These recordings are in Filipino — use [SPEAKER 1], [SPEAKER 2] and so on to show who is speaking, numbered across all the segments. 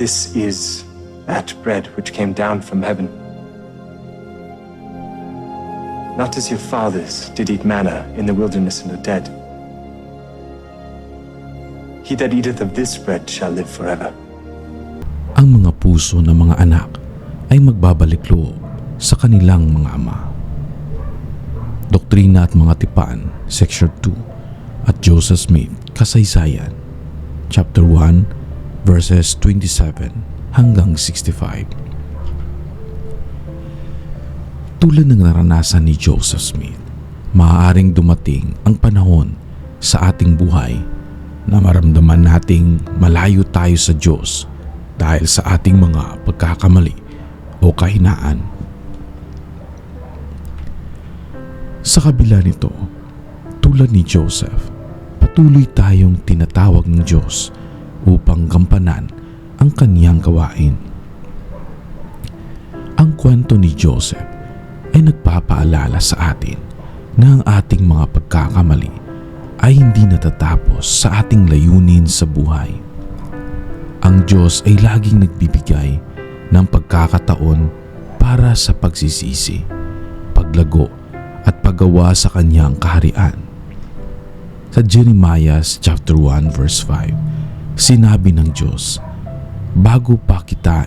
[SPEAKER 1] This is that bread which came down from heaven. Not as your fathers did eat manna in the wilderness and are dead. He that eateth of this bread shall live forever.
[SPEAKER 2] ang mga puso ng mga anak ay magbabalik loob sa kanilang mga ama. Doktrina at mga tipan, Section 2 at Joseph Smith, Kasaysayan, Chapter 1, verses 27 hanggang 65. Tulad ng naranasan ni Joseph Smith, maaaring dumating ang panahon sa ating buhay na maramdaman nating malayo tayo sa Diyos dahil sa ating mga pagkakamali o kahinaan. Sa kabila nito, tulad ni Joseph, patuloy tayong tinatawag ng Diyos upang gampanan ang kaniyang gawain. Ang kwento ni Joseph ay nagpapaalala sa atin na ang ating mga pagkakamali ay hindi natatapos sa ating layunin sa buhay. Ang Diyos ay laging nagbibigay ng pagkakataon para sa pagsisisi, paglago at paggawa sa kanyang kaharian. Sa Jeremiah chapter 1 verse 5, sinabi ng Diyos, Bago pa kita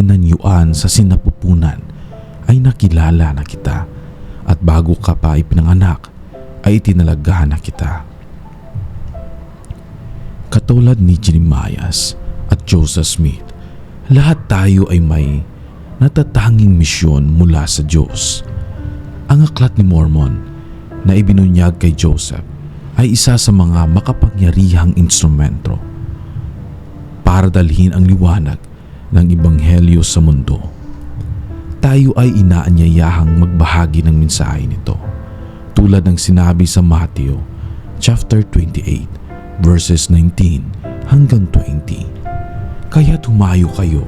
[SPEAKER 2] inanyuan sa sinapupunan, ay nakilala na kita at bago ka pa ipinanganak, ay itinalaga na kita. Katulad ni Jeremiah at Joseph Smith, lahat tayo ay may natatanging misyon mula sa Diyos. Ang aklat ni Mormon na ibinunyag kay Joseph ay isa sa mga makapangyarihang instrumento para dalhin ang liwanag ng Ebanghelyo sa mundo. Tayo ay inaanyayahang magbahagi ng mensahe nito tulad ng sinabi sa Matthew chapter 28 verses 19 hanggang 20. Kaya tumayo kayo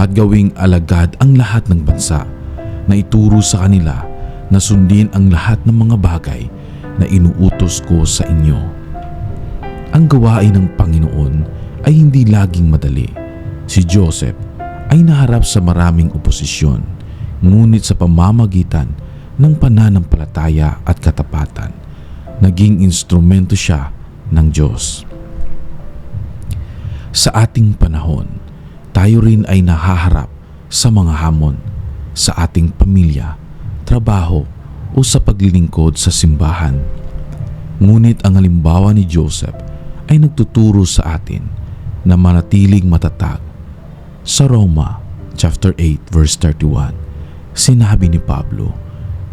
[SPEAKER 2] at gawing alagad ang lahat ng bansa na ituro sa kanila na sundin ang lahat ng mga bagay na inuutos ko sa inyo. Ang gawain ng Panginoon ay hindi laging madali. Si Joseph ay naharap sa maraming oposisyon, ngunit sa pamamagitan ng pananampalataya at katapatan, naging instrumento siya ng Diyos. Sa ating panahon, tayo rin ay nahaharap sa mga hamon sa ating pamilya, trabaho o sa paglilingkod sa simbahan. Ngunit ang halimbawa ni Joseph ay nagtuturo sa atin na manatiling matatag. Sa Roma chapter 8 verse 31, sinabi ni Pablo,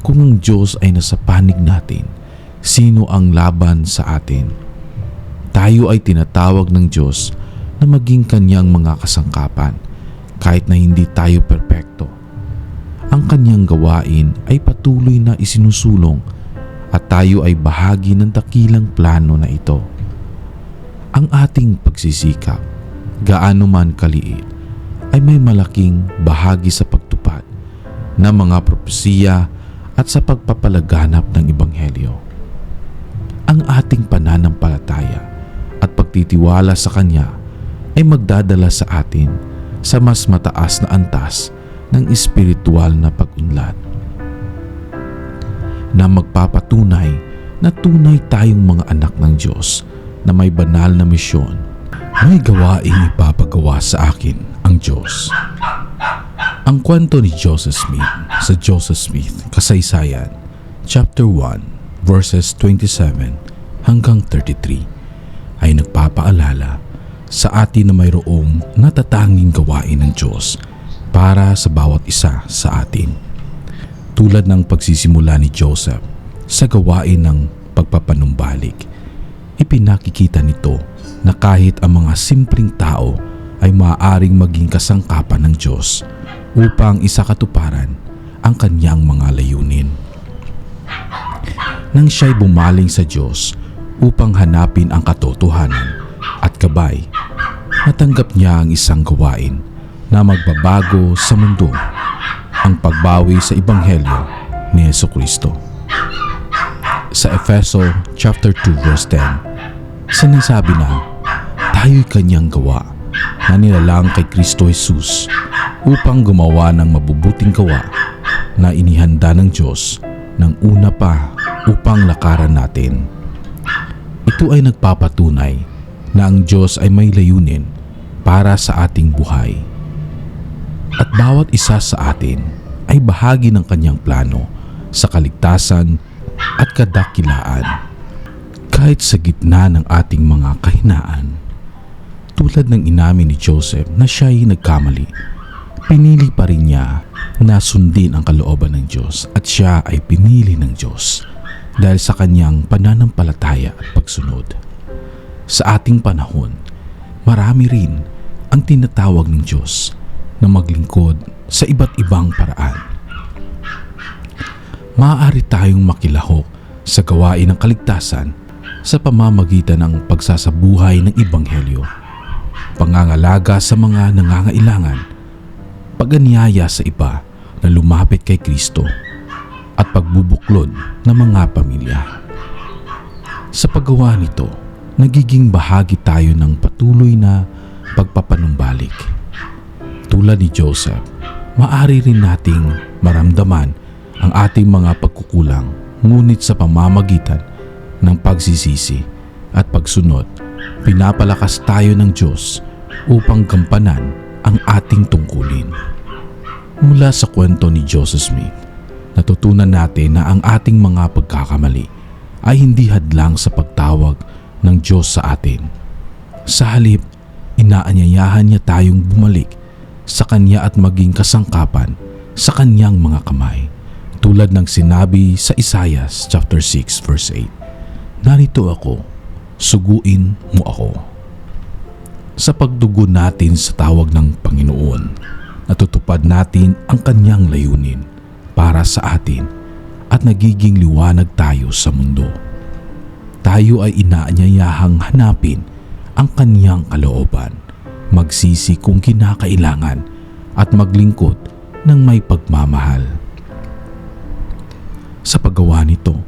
[SPEAKER 2] kung ang Diyos ay nasa panig natin, sino ang laban sa atin? Tayo ay tinatawag ng Diyos na maging kanyang mga kasangkapan kahit na hindi tayo perpekto. Ang kanyang gawain ay patuloy na isinusulong at tayo ay bahagi ng dakilang plano na ito. Ang ating pagsisikap, gaano man kaliit, ay may malaking bahagi sa pagtupad ng mga propesiya at sa pagpapalaganap ng Ebanghelyo. Ang ating pananampalataya at pagtitiwala sa Kanya ay magdadala sa atin sa mas mataas na antas ng espiritual na pag-unlad na magpapatunay na tunay tayong mga anak ng Diyos na may banal na misyon. May gawaing ipapagawa sa akin ang Diyos. Ang kwento ni Joseph Smith sa Joseph Smith, Kasaysayan, chapter 1, verses 27 hanggang 33 ay nagpapaalala sa atin na mayroong natatanging gawain ng Diyos para sa bawat isa sa atin. Tulad ng pagsisimula ni Joseph sa gawain ng pagpapanumbalik, ipinakikita nito na kahit ang mga simpleng tao ay maaaring maging kasangkapan ng Diyos upang isakatuparan ang kanyang mga layunin. Nang siya'y bumaling sa Diyos upang hanapin ang katotohanan at gabay, natanggap niya ang isang gawain na magbabago sa mundo, ang pagbawi sa Ebanghelyo ni Yeso Kristo. Sa Efeso chapter 2 verse 10, sinasabi na tayo'y kanyang gawa na nilalang kay Kristo Jesus upang gumawa ng mabubuting gawa na inihanda ng Diyos ng una pa upang lakaran natin. Ito ay nagpapatunay na ang Diyos ay may layunin para sa ating buhay. At bawat isa sa atin ay bahagi ng kanyang plano sa kaligtasan at kadakilaan. Kahit sa gitna ng ating mga kahinaan, tulad ng inamin ni Joseph na siya ay nagkamali, pinili pa rin niya na sundin ang kalooban ng Diyos at siya ay pinili ng Diyos dahil sa kanyang pananampalataya at pagsunod. Sa ating panahon, marami rin ang tinatawag ng Diyos na maglingkod sa iba't ibang paraan. Maaari tayong makilahok sa gawain ng kaligtasan sa pamamagitan ng pagsasabuhay ng Ibanghelyo, pangangalaga sa mga nangangailangan, paganyaya sa iba na lumapit kay Kristo, at pagbubuklod ng mga pamilya. Sa paggawa nito, nagiging bahagi tayo ng patuloy na pagpapanumbalik. Tulad ni Joseph, maari rin nating maramdaman ang ating mga pagkukulang ngunit sa pamamagitan ng pagsisisi at pagsunod, pinapalakas tayo ng Diyos upang gampanan ang ating tungkulin. Mula sa kwento ni Joseph Smith, natutunan natin na ang ating mga pagkakamali ay hindi hadlang sa pagtawag ng Diyos sa atin. Sa halip, inaanyayahan niya tayong bumalik sa Kanya at maging kasangkapan sa Kanyang mga kamay. Tulad ng sinabi sa Isaiah chapter 6 verse 8, Narito ako, suguin mo ako. Sa pagdugo natin sa tawag ng Panginoon, natutupad natin ang Kanyang layunin para sa atin at nagiging liwanag tayo sa mundo. Tayo ay inaanyayahang hanapin ang Kanyang kalooban, magsisi kung kinakailangan at maglingkod ng may pagmamahal. Sa paggawa nito,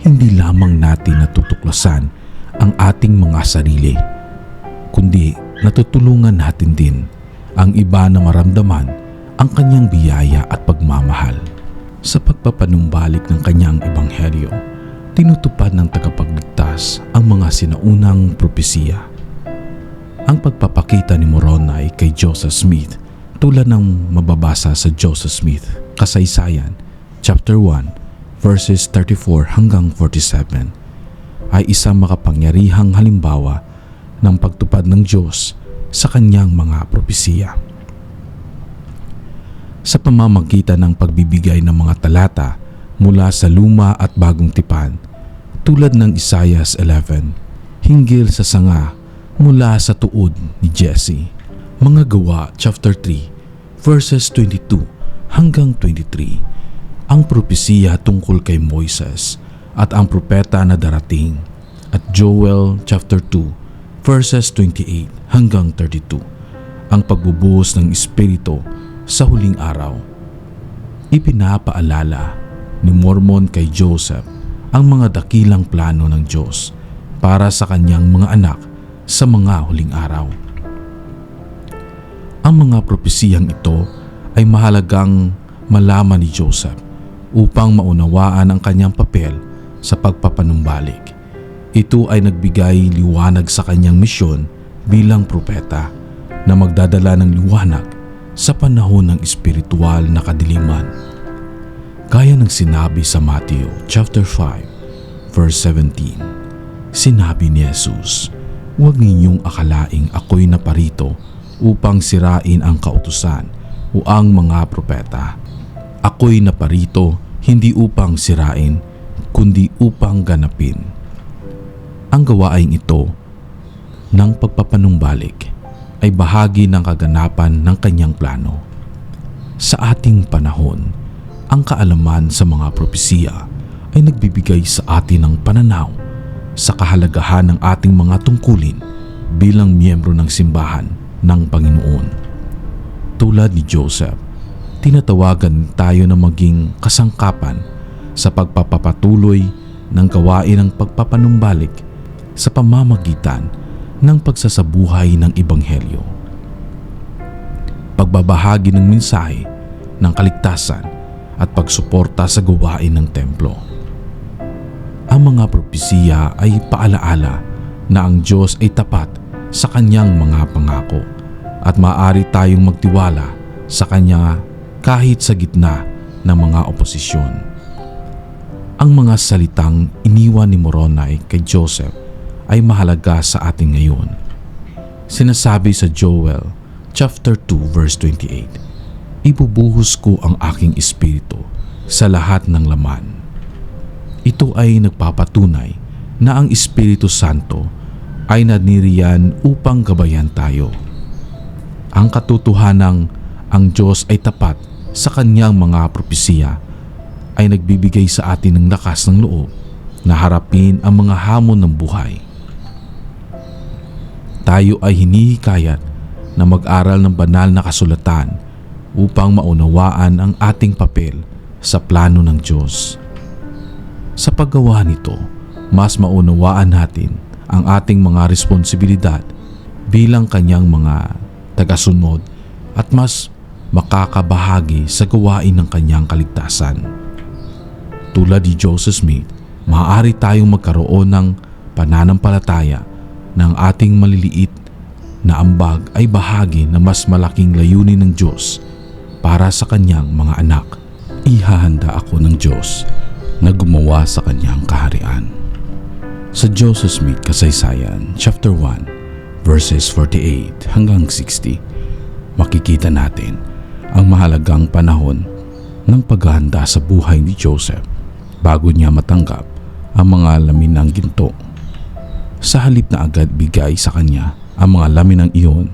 [SPEAKER 2] hindi lamang natin natutuklasan ang ating mga sarili, kundi natutulungan natin din ang iba na maramdaman ang kanyang biyaya at pagmamahal. Sa pagpapanumbalik ng kanyang ebanghelyo, tinutupad ng tagapagligtas ang mga sinaunang propesiya. Ang pagpapakita ni Moroni kay Joseph Smith tulad ng mababasa sa Joseph Smith, Kasaysayan, chapter 1, verses 34 hanggang 47 ay isang makapangyarihang halimbawa ng pagtupad ng Diyos sa kanyang mga propesiya. Sa pamamagitan ng pagbibigay ng mga talata mula sa luma at bagong tipan, tulad ng Isaiah 11, hinggil sa sanga mula sa tuod ni Jesse. Mga gawa chapter 3 verses 22 hanggang 23 ang propesiya tungkol kay Moises at ang propeta na darating at Joel chapter 2 verses 28 hanggang 32 ang pagbubuhos ng Espiritu sa huling araw. Ipinapaalala ni Mormon kay Joseph ang mga dakilang plano ng Diyos para sa kanyang mga anak sa mga huling araw. Ang mga propesiyang ito ay mahalagang malaman ni Joseph upang maunawaan ang kanyang papel sa pagpapanumbalik. Ito ay nagbigay liwanag sa kanyang misyon bilang propeta na magdadala ng liwanag sa panahon ng espiritual na kadiliman. Gaya ng sinabi sa Matthew chapter 5 verse 17. Sinabi ni Jesus, Huwag ninyong akalaing ako'y naparito upang sirain ang kautusan o ang mga propeta. Ako'y naparito hindi upang sirain, kundi upang ganapin. Ang gawaing ito ng pagpapanumbalik ay bahagi ng kaganapan ng kanyang plano. Sa ating panahon, ang kaalaman sa mga propesiya ay nagbibigay sa atin ng pananaw sa kahalagahan ng ating mga tungkulin bilang miyembro ng simbahan ng Panginoon. Tulad ni Joseph, tinatawagan tayo na maging kasangkapan sa pagpapapatuloy ng gawain ng pagpapanumbalik sa pamamagitan ng pagsasabuhay ng Ebanghelyo. pagbabahagi ng mensahe ng kaligtasan at pagsuporta sa gawain ng templo. Ang mga propesiya ay paalaala na ang Diyos ay tapat sa kanyang mga pangako at maaari tayong magtiwala sa kanya kahit sa gitna ng mga oposisyon. Ang mga salitang iniwan ni Moroni kay Joseph ay mahalaga sa atin ngayon. Sinasabi sa Joel chapter 2 verse 28, Ibubuhos ko ang aking espiritu sa lahat ng laman. Ito ay nagpapatunay na ang Espiritu Santo ay naniriyan upang gabayan tayo. Ang katotohanang ang Diyos ay tapat sa kanyang mga propesiya ay nagbibigay sa atin ng lakas ng loob na harapin ang mga hamon ng buhay. Tayo ay hinihikayat na mag-aral ng banal na kasulatan upang maunawaan ang ating papel sa plano ng Diyos. Sa paggawa nito, mas maunawaan natin ang ating mga responsibilidad bilang kanyang mga tagasunod at mas makakabahagi sa gawain ng kanyang kaligtasan. Tulad ni Joseph Smith, maaari tayong magkaroon ng pananampalataya na ang ating maliliit na ambag ay bahagi na mas malaking layunin ng Diyos para sa kanyang mga anak. Ihahanda ako ng Diyos na gumawa sa kanyang kaharian. Sa Joseph Smith Kasaysayan, chapter 1, verses 48 hanggang 60, makikita natin ang mahalagang panahon ng paghahanda sa buhay ni Joseph bago niya matanggap ang mga lamin ng ginto. Sa halip na agad bigay sa kanya ang mga lamin ng iyon,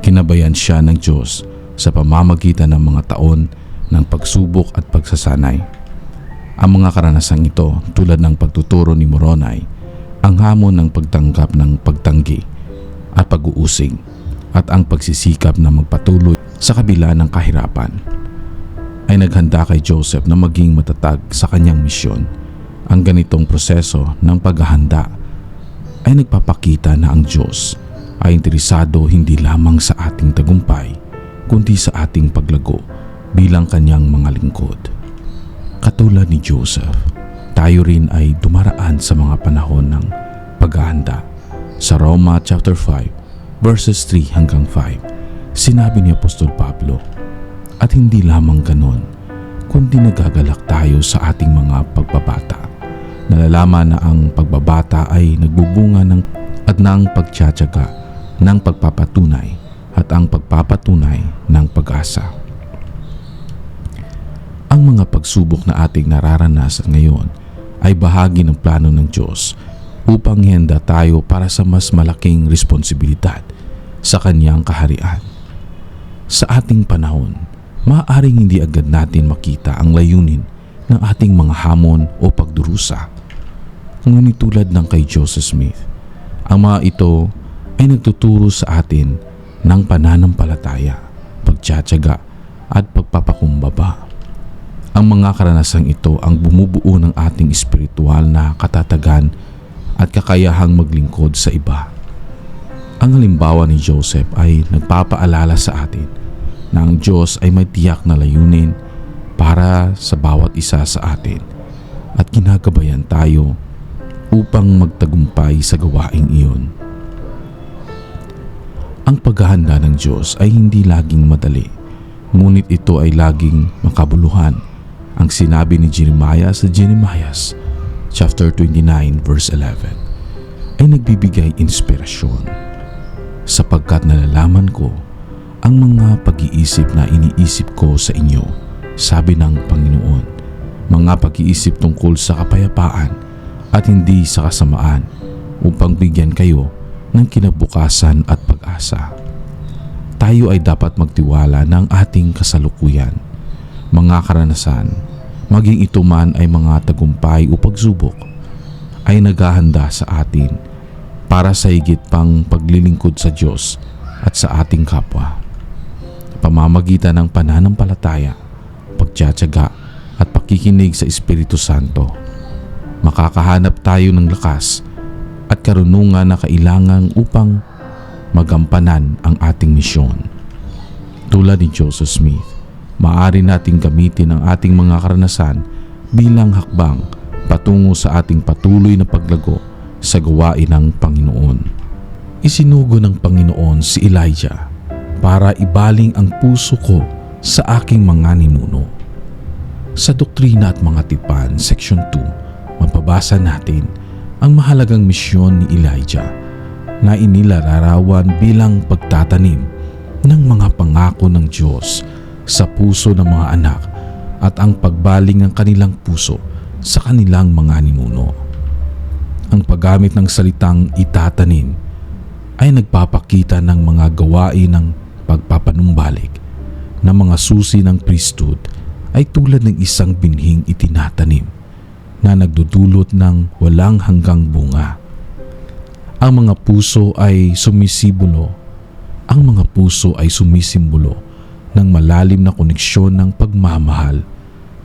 [SPEAKER 2] kinabayan siya ng Diyos sa pamamagitan ng mga taon ng pagsubok at pagsasanay. Ang mga karanasang ito tulad ng pagtuturo ni Moroni, ang hamon ng pagtanggap ng pagtanggi at pag-uusig at ang pagsisikap na magpatuloy sa kabila ng kahirapan ay naghanda kay Joseph na maging matatag sa kanyang misyon. Ang ganitong proseso ng paghahanda ay nagpapakita na ang Diyos ay interesado hindi lamang sa ating tagumpay kundi sa ating paglago bilang kanyang mga lingkod. Katulad ni Joseph, tayo rin ay dumaraan sa mga panahon ng paghahanda. Sa Roma chapter 5 verses 3 hanggang 5, sinabi ni Apostol Pablo, At hindi lamang ganon, kundi nagagalak tayo sa ating mga pagbabata. Nalalaman na ang pagbabata ay nagbubunga ng at ng pagtsatsaga ng pagpapatunay at ang pagpapatunay ng pag-asa. Ang mga pagsubok na ating nararanasan ngayon ay bahagi ng plano ng Diyos upang henda tayo para sa mas malaking responsibilidad sa kanyang kaharian. Sa ating panahon, maaaring hindi agad natin makita ang layunin ng ating mga hamon o pagdurusa. Ngunit tulad ng kay Joseph Smith, ang mga ito ay nagtuturo sa atin ng pananampalataya, pagtsatsaga at pagpapakumbaba. Ang mga karanasang ito ang bumubuo ng ating espiritual na katatagan at kakayahang maglingkod sa iba. Ang halimbawa ni Joseph ay nagpapaalala sa atin na ang Diyos ay may tiyak na layunin para sa bawat isa sa atin at ginagabayan tayo upang magtagumpay sa gawaing iyon. Ang paghahanda ng Diyos ay hindi laging madali, ngunit ito ay laging makabuluhan. Ang sinabi ni Jeremiah sa Jeremiah chapter 29 verse 11 ay nagbibigay inspirasyon sapagkat nalalaman ko ang mga pag-iisip na iniisip ko sa inyo, sabi ng Panginoon, mga pag-iisip tungkol sa kapayapaan at hindi sa kasamaan upang bigyan kayo ng kinabukasan at pag-asa. Tayo ay dapat magtiwala ng ating kasalukuyan, mga karanasan, maging ito man ay mga tagumpay o pagsubok, ay naghahanda sa atin para sa higit pang paglilingkod sa Diyos at sa ating kapwa. Pamamagitan ng pananampalataya, pagtsatsaga at pakikinig sa Espiritu Santo, makakahanap tayo ng lakas at karunungan na kailangan upang magampanan ang ating misyon. Tulad ni Joseph Smith, maaari nating gamitin ang ating mga karanasan bilang hakbang patungo sa ating patuloy na paglago sa gawain ng Panginoon. Isinugo ng Panginoon si Elijah para ibaling ang puso ko sa aking mga ninuno. Sa Doktrina at Mga Tipan, Section 2, mapabasa natin ang mahalagang misyon ni Elijah na inilalarawan bilang pagtatanim ng mga pangako ng Diyos sa puso ng mga anak at ang pagbaling ng kanilang puso sa kanilang mga ninuno. Ang paggamit ng salitang itatanim ay nagpapakita ng mga gawain ng pagpapanumbalik na mga susi ng priesthood ay tulad ng isang binhing itinatanim na nagdudulot ng walang hanggang bunga. Ang mga puso ay sumisimbolo. Ang mga puso ay sumisimbolo ng malalim na koneksyon ng pagmamahal,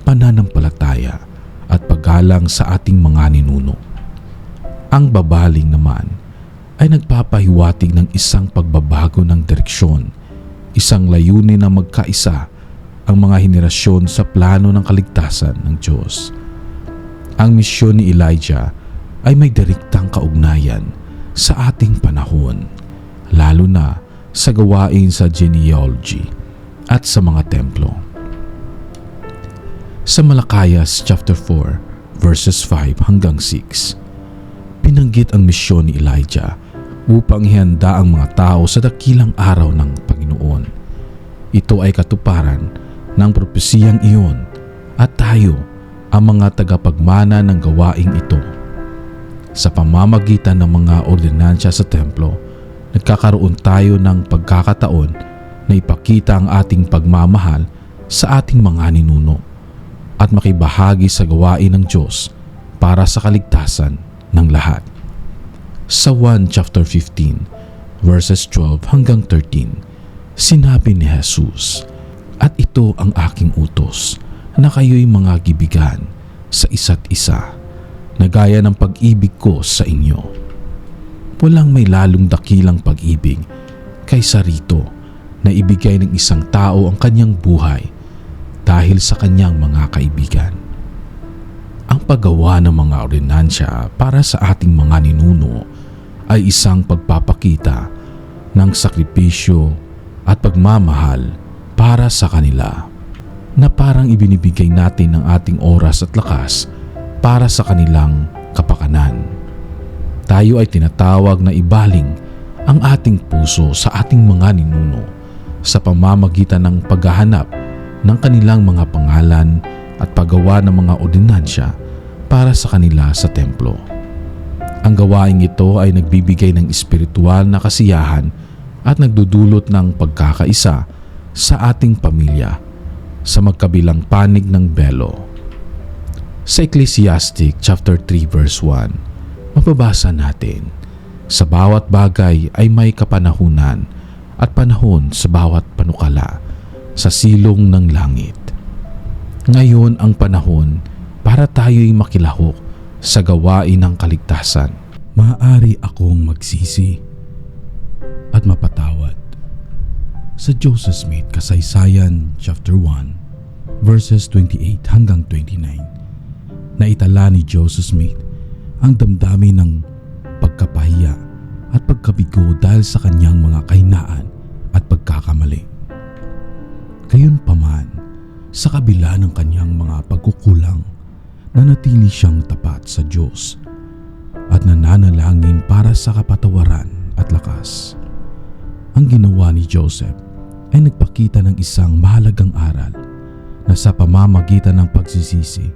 [SPEAKER 2] pananampalataya at paggalang sa ating mga ninuno. Ang babaling naman ay nagpapahiwatig ng isang pagbabago ng direksyon, isang layunin na magkaisa ang mga henerasyon sa plano ng kaligtasan ng Diyos. Ang misyon ni Elijah ay may direktang kaugnayan sa ating panahon, lalo na sa gawain sa genealogy at sa mga templo. Sa Malakayas chapter 4 verses 5 hanggang 6, binanggit ang misyon ni Elijah upang ihanda ang mga tao sa dakilang araw ng Panginoon. Ito ay katuparan ng propesiyang iyon at tayo ang mga tagapagmana ng gawaing ito. Sa pamamagitan ng mga ordinansya sa templo, nagkakaroon tayo ng pagkakataon na ipakita ang ating pagmamahal sa ating mga ninuno at makibahagi sa gawain ng Diyos para sa kaligtasan ng lahat. Sa 1 chapter 15 verses 12 hanggang 13, sinabi ni Jesus, At ito ang aking utos, na kayo'y mga gibigan sa isa't isa, na gaya ng pag-ibig ko sa inyo. Walang may lalong dakilang pag-ibig kaysa rito na ibigay ng isang tao ang kanyang buhay dahil sa kanyang mga kaibigan. Ang paggawa ng mga ordinansya para sa ating mga ninuno ay isang pagpapakita ng sakripisyo at pagmamahal para sa kanila na parang ibinibigay natin ng ating oras at lakas para sa kanilang kapakanan. Tayo ay tinatawag na ibaling ang ating puso sa ating mga ninuno sa pamamagitan ng paghahanap ng kanilang mga pangalan at paggawa ng mga ordinansya para sa kanila sa templo. Ang gawaing ito ay nagbibigay ng espiritual na kasiyahan at nagdudulot ng pagkakaisa sa ating pamilya sa magkabilang panig ng belo. Sa Ecclesiastic chapter 3 verse 1, mababasa natin, Sa bawat bagay ay may kapanahunan at panahon sa bawat panukala sa silong ng langit. Ngayon ang panahon para tayo'y makilahok sa gawain ng kaligtasan. Maaari akong magsisi at mapatawad. Sa Joseph Smith Kasaysayan chapter 1 verses 28 hanggang 29 na itala ni Joseph Smith ang damdamin ng pagkapahiya at pagkabigo dahil sa kanyang mga kahinaan at pagkakamali. Gayunpaman, sa kabila ng kanyang mga pagkukulang, nanatili siyang tapat sa Diyos at nananalangin para sa kapatawaran at lakas. Ang ginawa ni Joseph ay nagpakita ng isang mahalagang aral na sa pamamagitan ng pagsisisi,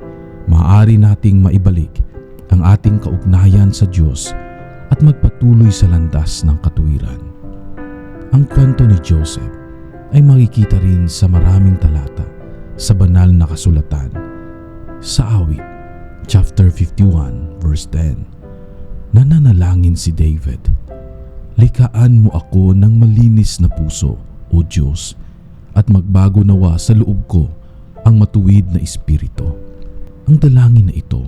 [SPEAKER 2] maaari nating maibalik ang ating kaugnayan sa Diyos at magpatuloy sa landas ng katuwiran. Ang kwento ni Joseph ay makikita rin sa maraming talata sa banal na kasulatan. Sa awit, chapter 51, verse 10, nananalangin si David, Likaan mo ako ng malinis na puso, O Diyos, at magbago nawa sa loob ko ang matuwid na espiritu. Ang dalangin na ito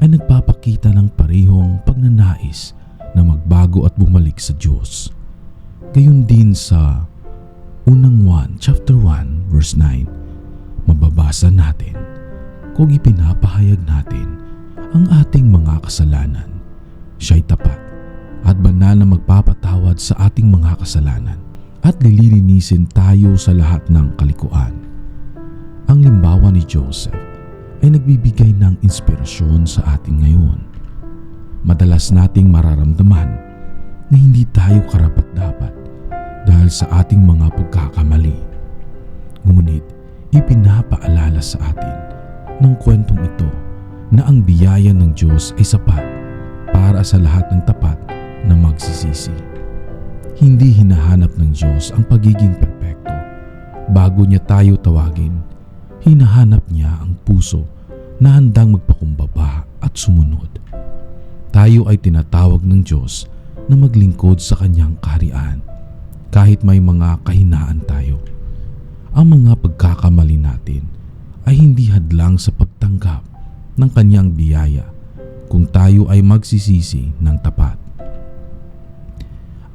[SPEAKER 2] ay nagpapakita ng parehong pagnanais na magbago at bumalik sa Diyos. Gayon din sa unang 1 verse 9, mababasa natin kung ipinapahayag natin ang ating mga kasalanan. Siya'y tapat at banal na magpapatawad sa ating mga kasalanan at lilinisin tayo sa lahat ng kalikuan. Ang limbawa ni Joseph ay nagbibigay ng inspirasyon sa ating ngayon. Madalas nating mararamdaman na hindi tayo karapat-dapat dahil sa ating mga pagkakamali. Ngunit ipinapaalala sa atin ng kwentong ito na ang biyaya ng Diyos ay sapat para sa lahat ng tapat na magsisisi. Hindi hinahanap ng Diyos ang pagiging perpekto. Bago niya tayo tawagin, hinahanap niya ang puso na handang magpakumbaba at sumunod. Tayo ay tinatawag ng Diyos na maglingkod sa kanyang kaharian kahit may mga kahinaan tayo. Ang mga pagkakamali natin ay hindi hadlang sa pagtanggap ng kanyang biyaya kung tayo ay magsisisi ng tapat.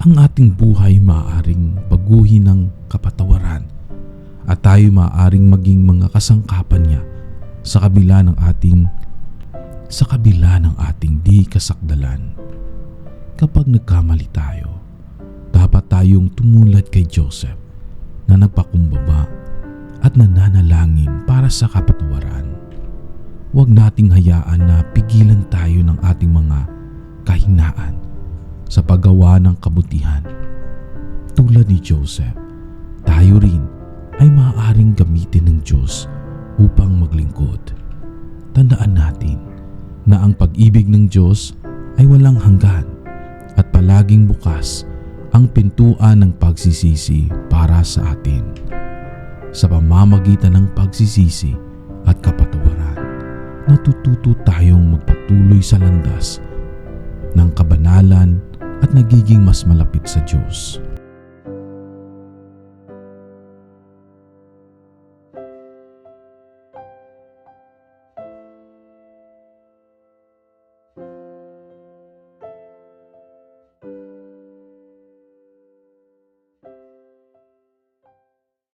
[SPEAKER 2] Ang ating buhay maaaring paguhin ng kapatawaran at tayo maaaring maging mga kasangkapan niya sa kabila ng ating sa kabila ng ating di kasakdalan. Kapag nagkamali tayo, dapat tayong tumulad kay Joseph na nagpakumbaba at nananalangin para sa kapatawaran. Huwag nating hayaan na pigilan tayo ng ating mga kahinaan sa paggawa ng kabutihan. Tulad ni Joseph, tayo rin ay maaaring gamitin ng Diyos upang maglingkod. Tandaan natin na ang pag-ibig ng Diyos ay walang hanggan at palaging bukas ang pintuan ng pagsisisi para sa atin. Sa pamamagitan ng pagsisisi at kapatawaran, natututo tayong magpatuloy sa landas ng kabanalan at nagiging mas malapit sa Diyos.